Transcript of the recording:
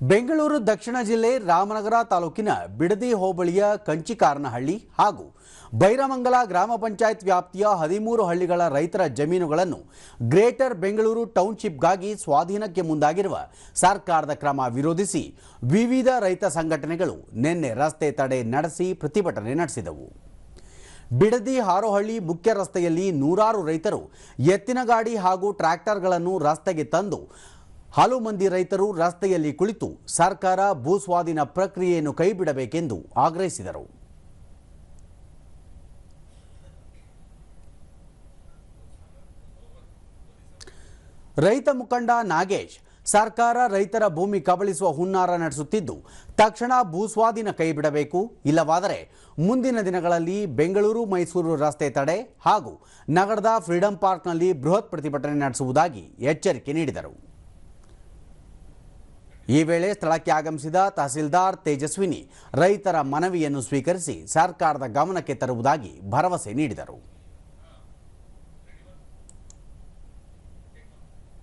ಬೆಂಗಳೂರು ದಕ್ಷಿಣ ಜಿಲ್ಲೆ ರಾಮನಗರ ತಾಲೂಕಿನ ಬಿಡದಿ ಹೋಬಳಿಯ ಕಂಚಿಕಾರನಹಳ್ಳಿ ಹಾಗೂ ಬೈರಮಂಗಲ ಗ್ರಾಮ ಪಂಚಾಯತ್ ವ್ಯಾಪ್ತಿಯ ಹದಿಮೂರು ಹಳ್ಳಿಗಳ ರೈತರ ಜಮೀನುಗಳನ್ನು ಗ್ರೇಟರ್ ಬೆಂಗಳೂರು ಟೌನ್ಶಿಪ್ಗಾಗಿ ಸ್ವಾಧೀನಕ್ಕೆ ಮುಂದಾಗಿರುವ ಸರ್ಕಾರದ ಕ್ರಮ ವಿರೋಧಿಸಿ ವಿವಿಧ ರೈತ ಸಂಘಟನೆಗಳು ನಿನ್ನೆ ರಸ್ತೆ ತಡೆ ನಡೆಸಿ ಪ್ರತಿಭಟನೆ ನಡೆಸಿದವು. ಬಿಡದಿ ಹಾರೋಹಳ್ಳಿ ಮುಖ್ಯ ರಸ್ತೆಯಲ್ಲಿ ನೂರಾರು ರೈತರು ಎತ್ತಿನ ಗಾಡಿ ಹಾಗೂ ಟ್ರ್ಯಾಕ್ಟರ್ಗಳನ್ನು ರಸ್ತೆಗೆ ತಂದು ಹಲವು ಮಂದಿ ರೈತರು ರಸ್ತೆಯಲ್ಲಿ ಕುಳಿತು ಸರ್ಕಾರ ಭೂಸ್ವಾಧೀನ ಪ್ರಕ್ರಿಯೆಯನ್ನು ಕೈಬಿಡಬೇಕೆಂದು ಆಗ್ರಹಿಸಿದರು. ರೈತ ಮುಖಂಡ ನಾಗೇಶ್, ಸರ್ಕಾರ ರೈತರ ಭೂಮಿ ಕಬಳಿಸುವ ಹುನ್ನಾರ ನಡೆಸುತ್ತಿದ್ದು, ತಕ್ಷಣ ಭೂಸ್ವಾಧೀನ ಕೈಬಿಡಬೇಕು, ಇಲ್ಲವಾದರೆ ಮುಂದಿನ ದಿನಗಳಲ್ಲಿ ಬೆಂಗಳೂರು, ಮೈಸೂರು ರಸ್ತೆ ತಡೆ ಹಾಗೂ ನಗರದ ಫ್ರೀಡಂ ಪಾರ್ಕ್ನಲ್ಲಿ ಬೃಹತ್ ಪ್ರತಿಭಟನೆ ನಡೆಸುವುದಾಗಿ ಎಚ್ಚರಿಕೆ ನೀಡಿದರು. ಈ ವೇಳೆ ಸ್ಥಳಕ್ಕೆ ಆಗಮಿಸಿದ ತಹಸೀಲ್ದಾರ್ ತೇಜಸ್ವಿನಿ ರೈತರ ಮನವಿಯನ್ನು ಸ್ವೀಕರಿಸಿ ಸರ್ಕಾರದ ಗಮನಕ್ಕೆ ತರುವುದಾಗಿ ಭರವಸೆ ನೀಡಿದರು.